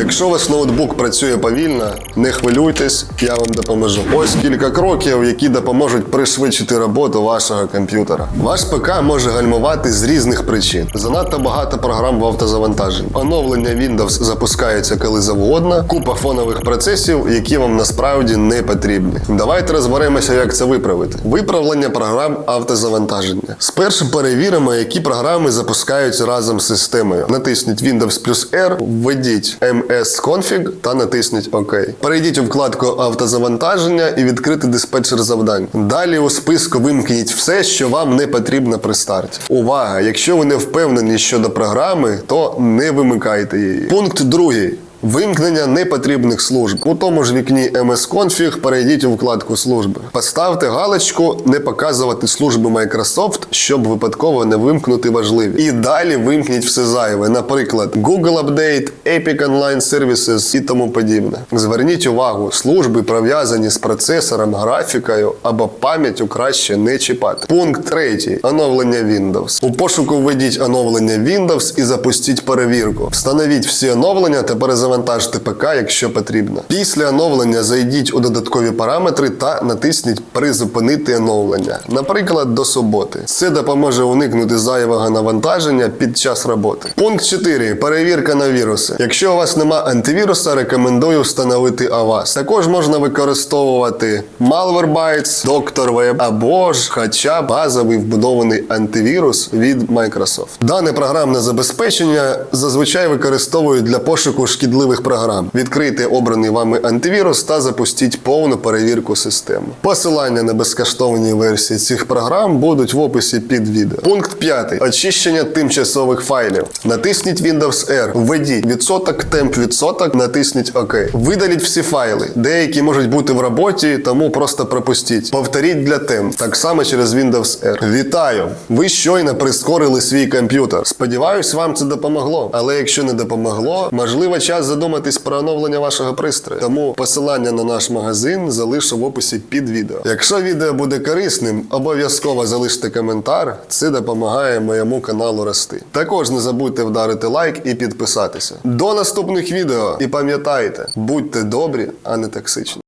Якщо ваш ноутбук працює повільно, не хвилюйтесь, я вам допоможу. Ось кілька кроків, які допоможуть пришвидшити роботу вашого комп'ютера. Ваш ПК може гальмувати з різних причин. Занадто багато програм в автозавантаженні. Оновлення Windows запускається коли завгодно. Купа фонових процесів, які вам насправді не потрібні. Давайте розберемося, як це виправити. Виправлення програм автозавантаження. Спершу перевіримо, які програми запускаються разом з системою. Натисніть Windows плюс R, введіть MS Config та натисніть ОК. Перейдіть у вкладку автозавантаження і відкрити диспетчер завдань. Далі у списку вимкніть все, що вам не потрібно при старті. Увага! Якщо ви не впевнені щодо програми, то не вимикайте її. Пункт другий. Вимкнення непотрібних служб. У тому ж вікні MS Config перейдіть у вкладку служби. Поставте галочку не показувати служби Microsoft, щоб випадково не вимкнути важливі. І далі вимкніть все зайве, наприклад, Google Update, Epic Online Services і тому подібне. Зверніть увагу, служби пов'язані з процесором, графікою або пам'яттю краще не чіпати. Пункт третій. Оновлення Windows. У пошуку введіть оновлення Windows і запустіть перевірку. Встановіть всі оновлення та перезавантажте ПК, якщо потрібно. Після оновлення зайдіть у додаткові параметри та натисніть Призупинити оновлення, наприклад, до суботи. Це допоможе уникнути зайвого навантаження під час роботи. Пункт 4. Перевірка на віруси. Якщо у вас нема антивіруса, рекомендую встановити Avast. Також можна використовувати Malwarebytes, DoctorWeb або ж хоча базовий вбудований антивірус від Microsoft. Дане програмне забезпечення зазвичай використовують для пошуку шкідливих програм. Відкрийте обраний вами антивірус та запустіть повну перевірку системи. Посилання на безкоштовні версії цих програм будуть в описі під відео. Пункт 5. Очищення тимчасових файлів. Натисніть Windows R, введіть відсоток, темп відсоток, натисніть ОК. Видаліть всі файли. Деякі можуть бути в роботі, тому просто пропустіть. Повторіть для тем, так само через Windows R. Вітаю! Ви щойно прискорили свій комп'ютер. Сподіваюсь, вам це допомогло. Але якщо не допомогло, можливо, час задуматись про оновлення вашого пристрою. Тому посилання на наш магазин залишу в описі під відео. Якщо відео буде корисним, обов'язково залиште коментар. Це допомагає моєму каналу рости. Також не забудьте вдарити лайк і підписатися. До наступних відео. І пам'ятайте, будьте добрі, а не токсичні.